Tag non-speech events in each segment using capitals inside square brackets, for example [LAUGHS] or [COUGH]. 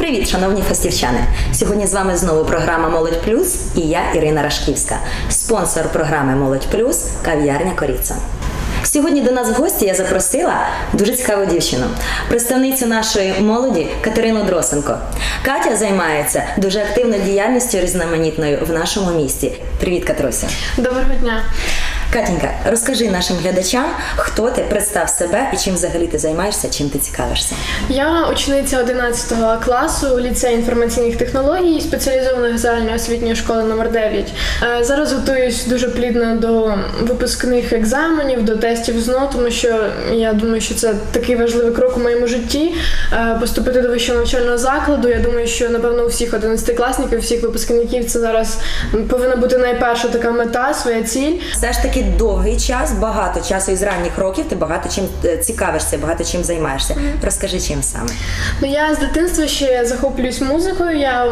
Привіт, шановні фастівчани! Сьогодні з вами знову програма Молодь Плюс і я Ірина Рашківська, спонсор програми Молодь Плюс кав'ярня Коріца. Сьогодні до нас в гості я запросила дуже цікаву дівчину, представницю нашої молоді Катерину Дросенко. Катя займається дуже активною діяльністю різноманітною в нашому місті. Привіт, Катруся! Доброго дня. Катінька, розкажи нашим глядачам, хто ти, представ себе і чим взагалі ти займаєшся, чим ти цікавишся. Я учениця 11 класу ліцею інформаційних технологій спеціалізованої загальної освітньої школи номер 9 Е, Зараз готуюсь дуже плідно до випускних екзаменів, до тестів ЗНО, тому що я думаю, що це такий важливий крок у моєму житті. Е, Поступити до вищого навчального закладу. Я думаю, що напевно у всіх 11-класників, у всіх випускників це зараз повинна бути найперша така мета, своя ціль. Все ж таки довгий час, багато часу із ранніх років ти багато чим е, цікавишся, багато чим займаєшся. Розкажи, чим саме. Ну я з дитинства ще захоплююсь музикою. Я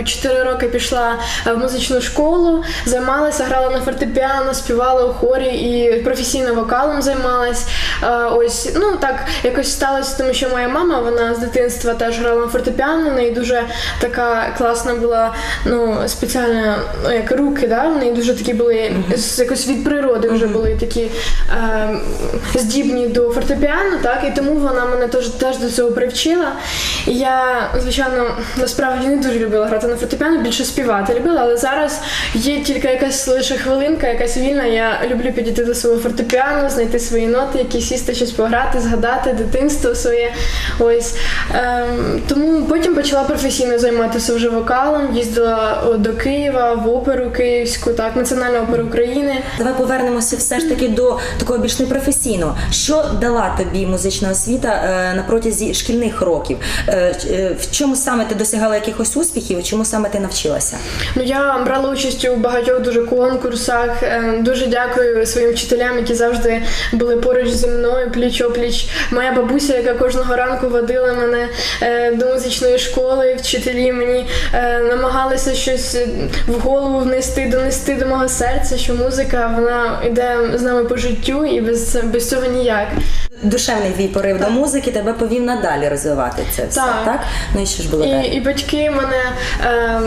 е, 4 роки пішла е, в музичну школу, займалася, грала на фортепіано, співала у хорі і професійно вокалом займалась. Е, ось ну так якось сталося, тому що моя мама вона з дитинства теж грала на фортепіано. В неї дуже така класна була ну спеціальна ну, як руки, да? в неї дуже такі були з якось від природи вже були такі е, здібні до фортепіано, так і тому вона мене теж теж до цього привчила. І я, звичайно, насправді не дуже любила грати на фортепіано, більше співати любила, але зараз є тільки якась лише хвилинка, якась вільна. Я люблю підійти до свого фортепіано, знайти свої ноти, які сісти, щось пограти, згадати дитинство своє. Ось ем, тому потім почала професійно займатися вже вокалом, їздила до Києва в оперу Київську, так, Національну оперу України. Давай повернемося все ж таки до такого більш непрофесійного. Що дала тобі музична освіта е, на протязі шкільних років? Е, е, в чому саме ти досягала якихось успіхів? Чому саме ти навчилася? Ну я брала участь у багатьох дуже конкурсах. Дуже дякую своїм вчителям, які завжди були поруч зі мною, пліч опліч. Моя бабуся, яка кожного ранку водила мене до музичної школи. Вчителі мені намагалися щось в голову внести, донести до мого серця, що музика вона йде з нами по життю, і без, без цього ніяк. Душевний твій порив до музики тебе повів надалі розвивати це все, так? Так. Ну і що ж було І, далі? і батьки мене е,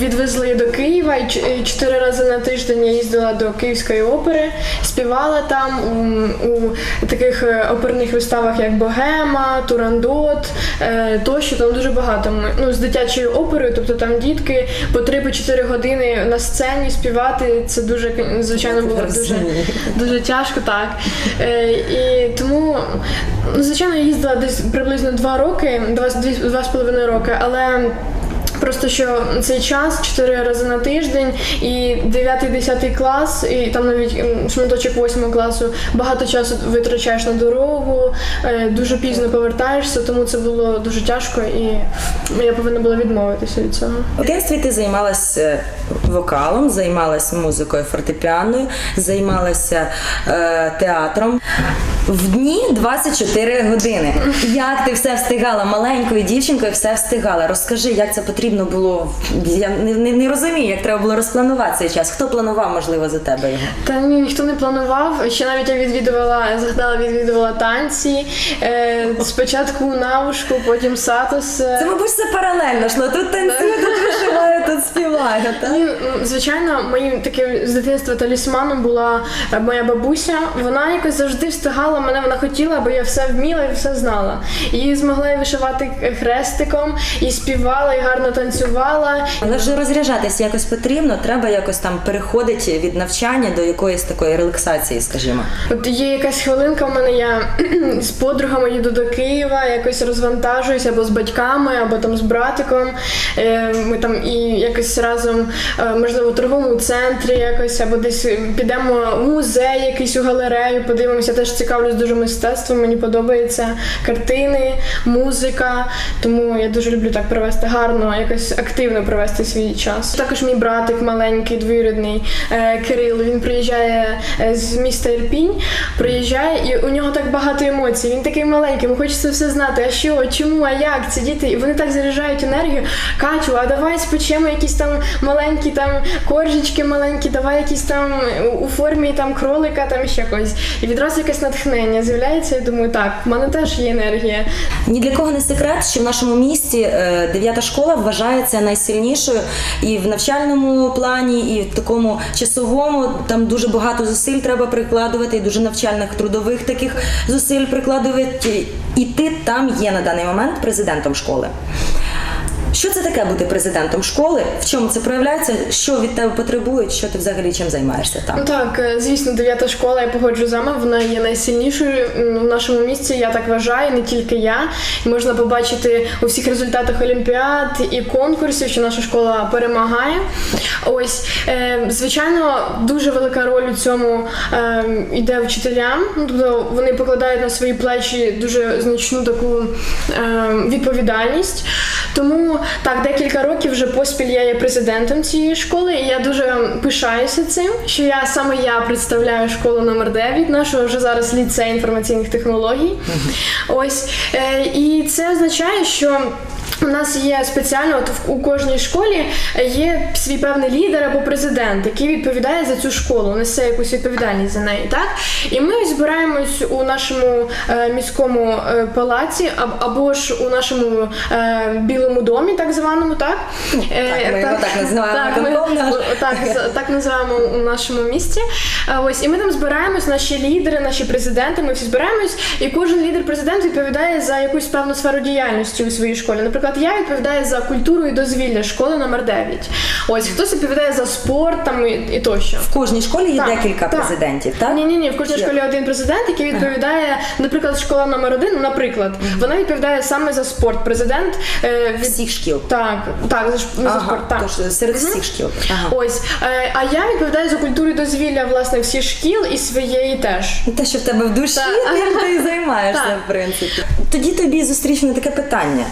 відвезли до Києва, і чотири рази на тиждень я їздила до Київської опери, співала там у, у таких е, оперних виставах, як Богема, Турандот, е, тощо там дуже багато. Ну, з дитячою оперою, тобто там дітки по 3-4 години на сцені співати. Це дуже звичайно було дуже, дуже тяжко, так. Е, і тому, звичайно, я їздила десь приблизно два роки, два, два з половиною роки, але. Просто що цей час 4 рази на тиждень, і 9-10 клас, і там навіть шматочок 8 класу багато часу витрачаєш на дорогу, е, дуже пізно повертаєшся, тому це було дуже тяжко, і я повинна була відмовитися від цього. В дитинстві ти займалась е, вокалом, займалась музикою фортепіаною, займалася е, театром. В дні 24 години. Як ти все встигала? Маленькою дівчинкою все встигала. Розкажи, як це потрібно було. Я не, не, не розумію, як треба було розпланувати цей час. Хто планував, можливо, за тебе його? Та ні, ніхто не планував. Ще навіть я відвідувала, я згадала, відвідувала танці. Е, спочатку навушку, потім сатус. Це, мабуть, все паралельно йшло. Тут танцюю, тут вишиваю, тут співаю. Так? Ні, ну, звичайно, моїм таким з дитинства талісманом була е, моя бабуся. Вона якось завжди встигала мене, вона хотіла, аби я все вміла і все знала. І змогла і вишивати хрестиком, і співала, і гарно танцювала. Але ж розряджатися якось потрібно, треба якось там переходити від навчання до якоїсь такої релаксації, скажімо. От є якась хвилинка в мене, я [CLEARS THROAT] з подругами їду до Києва, якось розвантажуюся або з батьками, або там з братиком. Е, Ми там і якось разом, е, можливо, в торговому центрі якось, або десь підемо в музей, якийсь у галерею, подивимося. Теж цікавлюсь дуже мистецтвом, мені подобаються картини, музика. Тому я дуже люблю так провести гарно, якось активно провести свій час. Також мій братик маленький, двоюрідний е, Кирил. Він приїжджає е, з міста Ірпінь, приїжджає, і у нього так багато емоцій. Він такий маленький, йому хочеться все знати. А що, чому, а як? Це діти, і вони так заряджають енергію. Катю, а давай спечемо якісь там маленькі там коржечки маленькі, давай якісь там у формі там кролика, там ще когось. І відразу якесь натхнення. Натхнення з'являється, я думаю, так, в мене теж є енергія. Ні для кого не секрет, що в нашому місті е, дев'ята школа вважається найсильнішою і в навчальному плані, і в такому часовому. Там дуже багато зусиль треба прикладувати, і дуже навчальних трудових таких зусиль прикладувати. І ти там є на даний момент президентом школи. Що це таке бути президентом школи? В чому це проявляється? Що від тебе потребують? Що ти взагалі чим займаєшся там? Ну так, е, звісно, дев'ята школа, я погоджу з вами, вона є найсильнішою в нашому місті, я так вважаю, не тільки я. Можна побачити у всіх результатах олімпіад і конкурсів, що наша школа перемагає. Ось, е, звичайно, дуже велика роль у цьому е, йде вчителям. Ну, тобто вони покладають на свої плечі дуже значну таку відповідальність. Тому так, декілька років вже поспіль я є президентом цієї школи, і я дуже пишаюся цим, що я саме я представляю школу номер 9 нашого вже зараз ліцей інформаційних технологій. Ось е, і це означає, що. У нас є спеціально от у кожній школі є свій певний лідер або президент, який відповідає за цю школу, несе якусь відповідальність за неї, так? І ми збираємось у нашому е, міському е, палаці аб- або ж у нашому е, білому домі, так званому, так? Е, Так, ми його так називаємо, Так, ми, [LAUGHS] так, так називаємо у нашому місті. Е, Ось і ми там збираємось, наші лідери, наші президенти. Ми всі збираємось, і кожен лідер-президент відповідає за якусь певну сферу діяльності у своїй школі. Наприклад, я відповідаю за культуру і дозвілля школи номер 9. Ось хтось відповідає за спорт там і, і тощо. В кожній школі є Так, декілька так. президентів, так? Ні, ні, ні. В кожній школі один президент, який відповідає, наприклад, школа номер один, наприклад, вона відповідає саме за спорт. Президент е, від... Всіх шкіл. Так, так, за, ш- за спорт. Так. тож серед всіх шкіл. Ага. Ось, е, а я відповідаю за культуру і дозвілля власне всіх шкіл і своєї теж. Те, що в тебе в душі, ти і займаєшся, в принципі. Тоді тобі зустрічне таке питання.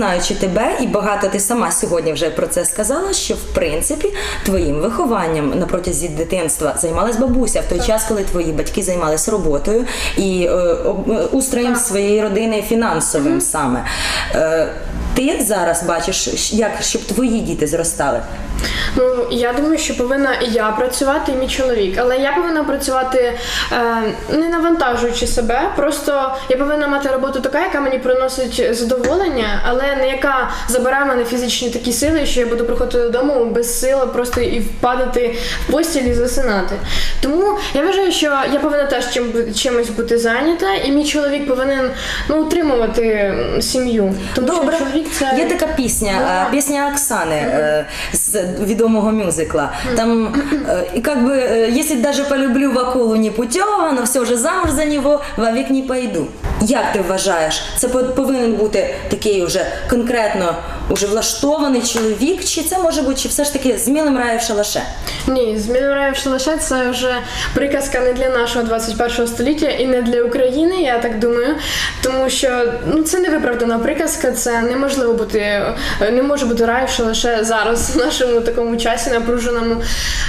Знаючи тебе, і багато ти сама сьогодні вже про це сказала, що в принципі твоїм вихованням на протязі дитинства займалась бабуся в той час, коли твої батьки займалися роботою і е, устроєм так. своєї родини фінансовим саме. Е, ти зараз бачиш, як щоб твої діти зростали. Ну я думаю, що повинна і я працювати, і мій чоловік. Але я повинна працювати е, не навантажуючи себе. Просто я повинна мати роботу така, яка мені приносить задоволення, але не яка забирає мене фізичні такі сили, що я буду приходити додому без сил просто і впадати в постіль і засинати. Тому я вважаю, що я повинна теж чим чимось бути зайнята, і мій чоловік повинен ну утримувати сім'ю. Тому Добре, що чоловік це є така пісня, е, пісня Оксани з відомого мюзикла. Там е, і как бы, е, якщо даже полюблю Вакулу непутьова, но все же замуж за нього вовек не пойду. Як ти вважаєш, це по- повинен бути такий уже конкретно уже влаштований чоловік, чи це може бути, чи все ж таки змілим рає в шалаше? Ні, змінює шалаше це вже приказка не для нашого 21 століття і не для України, я так думаю. Тому що ну це не виправдана приказка, це неможливо бути, не може бути рай в шалаше зараз в нашому такому часі напруженому.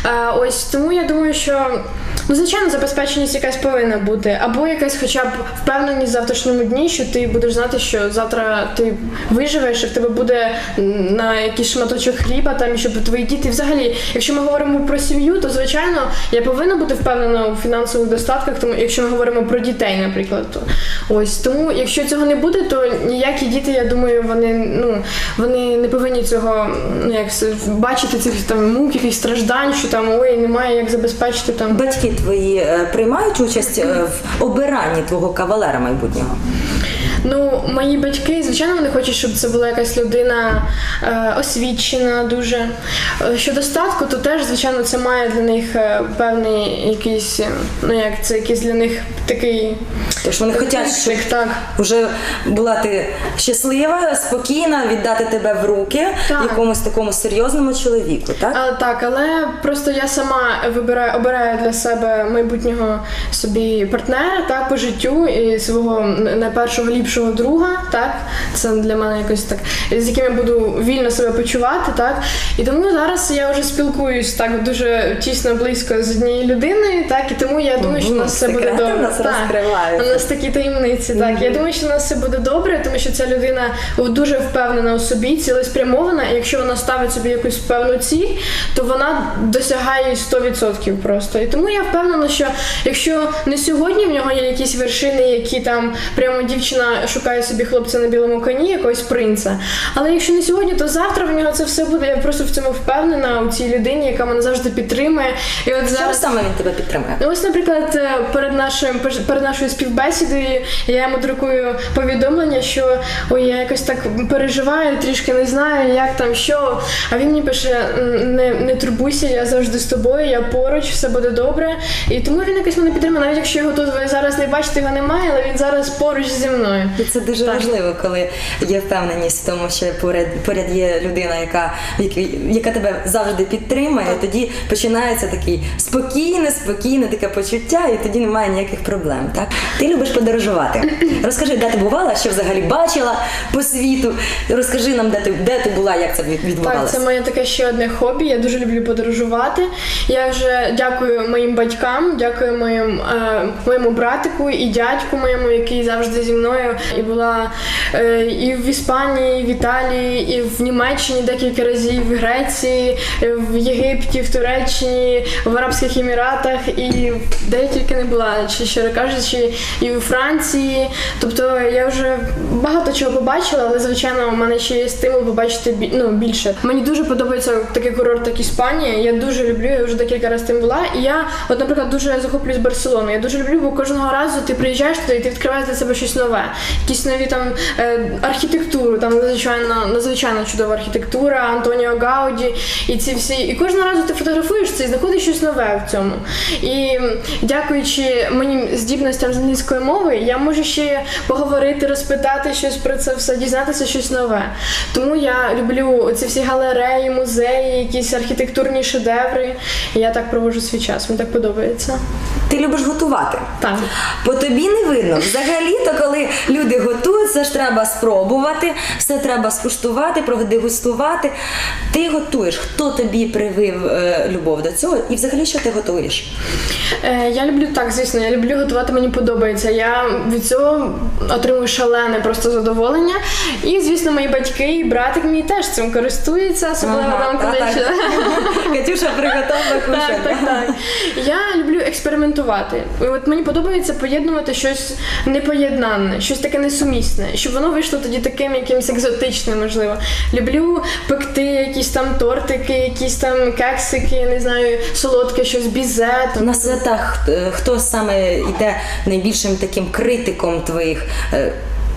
Е, ось тому я думаю, що ну звичайно забезпеченість якась повинна бути, або якась, хоча б впевненість в завтрашньому дні, що ти будеш знати, що завтра ти виживеш, і в тебе буде на якийсь шматочок хліба, там щоб твої діти взагалі, якщо ми говоримо про сім'ю, то звичайно я повинна бути впевнена у фінансових достатках, тому якщо ми говоримо про дітей, наприклад, то ось тому, якщо цього не буде, то ніякі діти, я думаю, вони ну вони не повинні цього ну як бачити цих там мук, якихось страждань, що там ой, немає як забезпечити там. Батьки твої е, приймають участь е, в обиранні твого кавалера майбутнього? Ну, мої батьки, звичайно, вони хочуть, щоб це була якась людина е, освічена, дуже. Е, Щодо статку, то теж, звичайно, це має для них е, певний якийсь, е, ну як це якийсь для них такий Тож вони хочуть, щоб так. вже була ти щаслива, спокійна, віддати тебе в руки Так. якомусь такому серйозному чоловіку, так? А, так, але просто я сама вибираю, обираю для себе майбутнього собі партнера так по життю і свого найпершого ліпшого найкращого друга, так це для мене якось так, з яким я буду вільно себе почувати, так і тому зараз я вже спілкуюсь так дуже тісно близько з однією людиною, так і тому я думаю, що у нас все буде добре. нас Так. У нас такі таємниці. Так я думаю, що у нас все буде добре, тому що ця людина дуже впевнена у собі, цілеспрямована. І якщо вона ставить собі якусь певну ціль, то вона досягає її 100% просто. І тому я впевнена, що якщо не сьогодні в нього є якісь вершини, які там прямо дівчина шукає собі хлопця на білому коні, якогось принца. Але якщо не сьогодні, то завтра в нього це все буде. Я просто в цьому впевнена у цій людині, яка мене завжди підтримує. І от зараз саме він тебе підтримує? Ну, ось, наприклад, е, перед нашим перед нашою співбесідою я йому друкую повідомлення, що ой, я якось так переживаю, трішки не знаю, як там що. А він мені пише: не, не турбуйся, я завжди з тобою, я поруч, все буде добре. І тому він якось мене підтримує, навіть якщо його тут ви зараз не бачите, його немає, але він зараз поруч зі мною. І це дуже важливо, коли є впевненість в тому, що поряд, поряд є людина, яка, яка тебе завжди підтримує. І тоді починається такий спокійне, спокійне таке почуття, і тоді немає ніяких проблем. Так? Ти любиш подорожувати. [CLEARS THROAT] Розкажи, де ти бувала, що взагалі бачила по світу. Розкажи нам, де ти, де ти була, як це від- Так, це моє таке ще одне хобі. Я дуже люблю подорожувати. Я вже дякую моїм батькам, дякую моїм, е, моєму братику і дядьку моєму, який завжди зі мною. І була е, і в Іспанії, і в Італії, і в Німеччині декілька разів, в Греції, е, в Єгипті, в Туреччині, в Арабських Еміратах, і де я тільки не була, чи щиро кажучи, і у Франції. Тобто я вже багато чого побачила, але звичайно у мене ще є стимул побачити ну, більше. Мені дуже подобається такий курорт, як Іспанія. Я дуже люблю, я вже декілька разів тим була. І я, от, наприклад, дуже захоплююсь Барселоною. Я дуже люблю, бо кожного разу ти приїжджаєш туди і ти відкриваєш для себе щось нове. Якісь нові там е, архітектуру, там надзвичайно надзвичайно чудова архітектура, Антоніо Гауді, і ці всі. І кожного разу ти фотографуєш це і знаходиш щось нове в цьому. І дякуючи моїм здібностям з англійської мови, я можу ще поговорити, розпитати щось про це все, дізнатися щось нове. Тому я люблю ці всі галереї, музеї, якісь архітектурні шедеври. І я так проводжу свій час. Мені так подобається. Ти любиш готувати. Так. По тобі не видно. Взагалі-то, коли люди готують, все ж треба спробувати, все треба скуштувати, продегустувати. Ти готуєш. Хто тобі привив е, любов до цього? І взагалі що ти готуєш? Е, я люблю так, звісно, я люблю готувати, мені подобається. Я від цього отримую шалене просто задоволення. І, звісно, мої батьки і братик мій теж цим користуються, особливо Ага, там, коли [LAUGHS] Катюша приготовила кушання. Так, так, так. Я люблю експериментувати. І От мені подобається поєднувати щось непоєднане, щось таке несумісне, щоб воно вийшло тоді таким якимось екзотичним, можливо. Люблю пекти якісь там тортики, якісь там кексики, не знаю, солодке щось бізе. там. На святах е, хто саме йде найбільшим таким критиком твоїх е,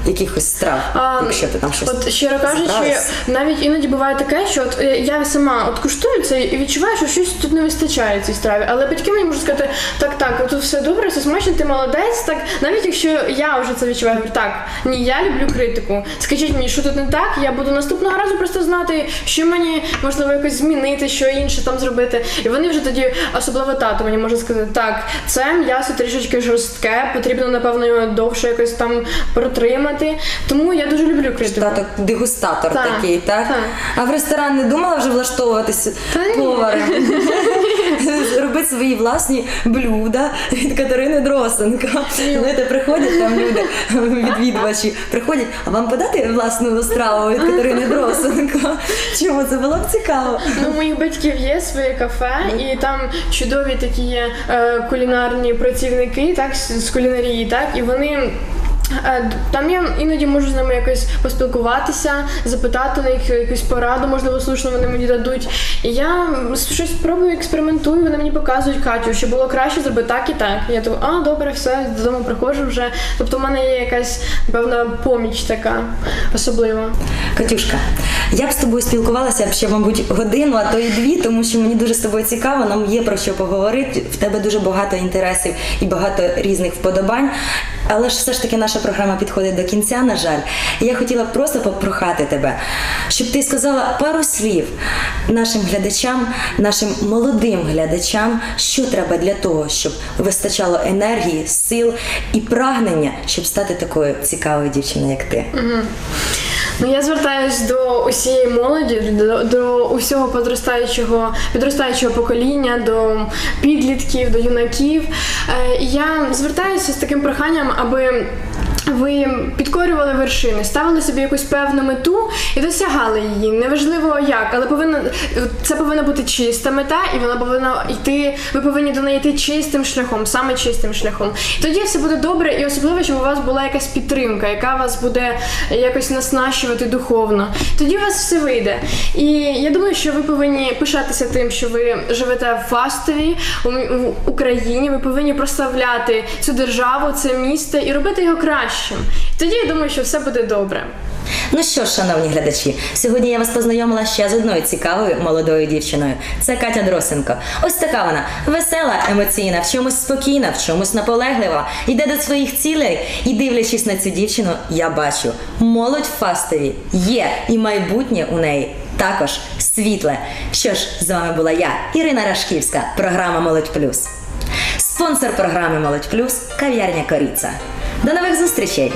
якихось страв, А, якщо ти там щось От щиро кажучи, навіть іноді буває таке, що от е, я сама от куштую це і відчуваю, що щось тут не вистачає цій страві. Але батьки мені можуть сказати, так, так, тут все добре, все смачно, ти молодець. Так навіть якщо я вже це відчуваю, говорю, так, ні, я люблю критику. Скажіть мені, що тут не так, я буду наступного разу просто знати, що мені можливо якось змінити, що інше там зробити. І вони вже тоді, особливо тато, мені може сказати, так, це м'ясо трішечки жорстке, потрібно, напевно, його довше якось там протримати. Тому я дуже люблю критику. Тато дегустатор Так, такий, так? так. А в ресторан не думала вже влаштовуватися Та поваром? [LAUGHS] [LAUGHS] Робити свої власні блюда від Катерини Дросенко. Знаєте, приходять там люди, відвідувачі, приходять, а вам подати власну страву від Катерини Дросенко? [LAUGHS] Чому це було б цікаво? Ну, у моїх батьків є своє кафе, і там чудові такі є е, кулінарні працівники, так, з кулінарії, так, і вони. Е, Там я іноді можу з ними якось поспілкуватися, запитати на них якусь пораду, можливо, слушно вони мені дадуть. Я щось пробую, експериментую, вони мені показують Катю, що було краще зробити так і так. Я думаю, а добре, все, додому приходжу вже. Тобто, в мене є якась певна поміч така особлива. Катюшка, я б з тобою спілкувалася б ще, мабуть, годину, а то і дві, тому що мені дуже з тобою цікаво, нам є про що поговорити. В тебе дуже багато інтересів і багато різних вподобань. Але ж все ж таки наша програма підходить до кінця, на жаль. Я хотіла просто попрохати тебе, щоб ти сказала пару слів нашим глядачам, нашим молодим глядачам, що треба для того, щоб вистачало енергії, сил і прагнення, щоб стати такою цікавою дівчиною, як ти. Ну, я звертаюсь до усієї молоді, до, до усього подростаючого, підростаючого покоління, до підлітків, до юнаків. Е, я звертаюся з таким проханням, аби ви підкорювали вершини, ставили собі якусь певну мету і досягали її. Неважливо як, але повинна це повинна бути чиста мета, і вона повинна йти. Ви повинні до неї йти чистим шляхом, саме чистим шляхом. Тоді все буде добре, і особливо, щоб у вас була якась підтримка, яка вас буде якось наснащувати духовно. Тоді у вас все вийде. І я думаю, що ви повинні пишатися тим, що ви живете в Фастові в Україні. Ви повинні прославляти цю державу, це місто і робити його кращим. Тоді я думаю, що все буде добре. Ну що ж, шановні глядачі, сьогодні я вас познайомила ще з одною цікавою молодою дівчиною. Це Катя Дросенко. Ось така вона весела, емоційна, в чомусь спокійна, в чомусь наполеглива, йде до своїх цілей. І дивлячись на цю дівчину, я бачу, молодь в Фастові є, і майбутнє у неї також світле. Що ж, з вами була я, Ірина Рашківська, програма Молодь Плюс. Спонсор програми Молодь Плюс кав'ярня Коріца. До нових зустрічей!